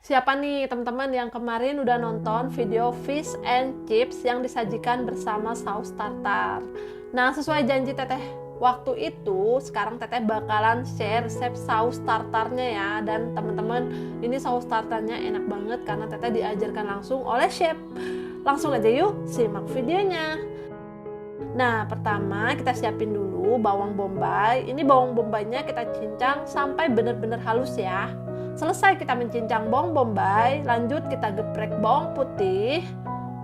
Siapa nih teman-teman yang kemarin udah nonton video fish and chips yang disajikan bersama saus tartar? Nah, sesuai janji teteh waktu itu, sekarang teteh bakalan share resep saus tartarnya ya. Dan teman-teman, ini saus tartarnya enak banget karena teteh diajarkan langsung oleh chef. Langsung aja yuk simak videonya. Nah, pertama kita siapin dulu bawang bombay. Ini bawang bombaynya kita cincang sampai benar-benar halus ya. Selesai kita mencincang bawang bombay, lanjut kita geprek bawang putih,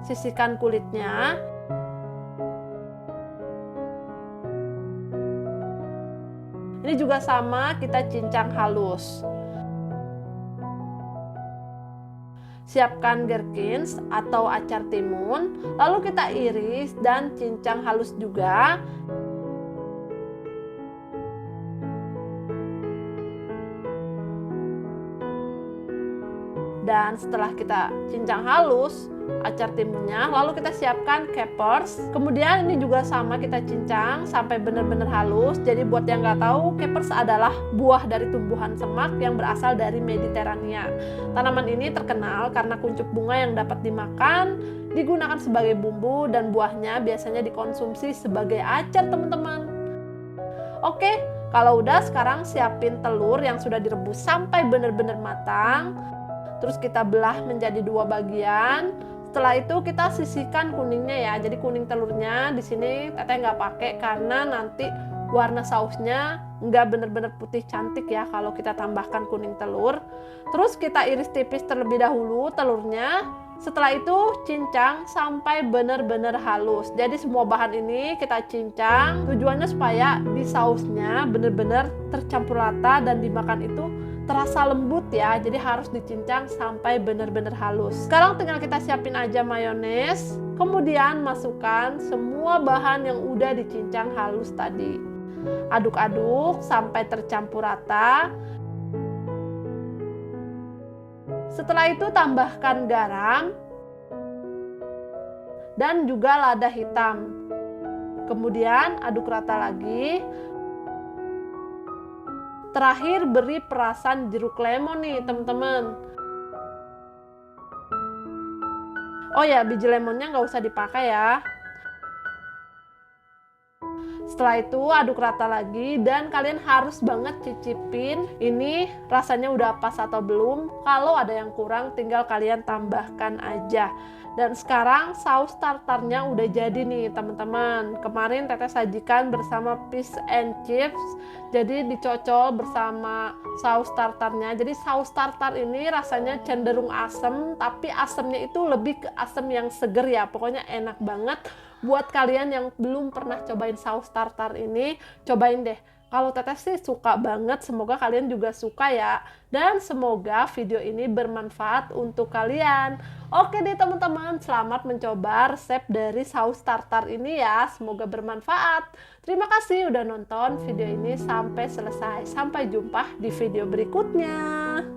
sisihkan kulitnya. Ini juga sama, kita cincang halus. Siapkan gherkins atau acar timun, lalu kita iris dan cincang halus juga. dan setelah kita cincang halus acar timunnya lalu kita siapkan capers. Kemudian ini juga sama kita cincang sampai benar-benar halus. Jadi buat yang nggak tahu capers adalah buah dari tumbuhan semak yang berasal dari Mediterania. Tanaman ini terkenal karena kuncup bunga yang dapat dimakan digunakan sebagai bumbu dan buahnya biasanya dikonsumsi sebagai acar teman-teman. Oke kalau udah sekarang siapin telur yang sudah direbus sampai benar-benar matang. Terus kita belah menjadi dua bagian setelah itu kita sisihkan kuningnya ya. Jadi kuning telurnya di sini teteh nggak pakai karena nanti warna sausnya nggak bener-bener putih cantik ya kalau kita tambahkan kuning telur. Terus kita iris tipis terlebih dahulu telurnya. Setelah itu cincang sampai benar-benar halus. Jadi semua bahan ini kita cincang. Tujuannya supaya di sausnya benar-benar tercampur rata dan dimakan itu terasa lembut ya jadi harus dicincang sampai benar-benar halus. Sekarang tinggal kita siapin aja mayones kemudian masukkan semua bahan yang udah dicincang halus tadi. Aduk-aduk sampai tercampur rata. Setelah itu tambahkan garam dan juga lada hitam. Kemudian aduk rata lagi Terakhir beri perasan jeruk lemon nih teman-teman. Oh ya biji lemonnya nggak usah dipakai ya. Setelah itu aduk rata lagi dan kalian harus banget cicipin ini rasanya udah pas atau belum. Kalau ada yang kurang tinggal kalian tambahkan aja. Dan sekarang saus tartarnya udah jadi nih teman-teman. Kemarin teteh sajikan bersama fish and chips. Jadi dicocol bersama saus tartarnya. Jadi saus tartar ini rasanya cenderung asam, tapi asamnya itu lebih ke asam yang seger ya. Pokoknya enak banget. Buat kalian yang belum pernah cobain saus tartar ini, cobain deh kalau teteh sih suka banget, semoga kalian juga suka ya. Dan semoga video ini bermanfaat untuk kalian. Oke deh teman-teman, selamat mencoba resep dari saus tartar ini ya. Semoga bermanfaat. Terima kasih udah nonton video ini sampai selesai. Sampai jumpa di video berikutnya.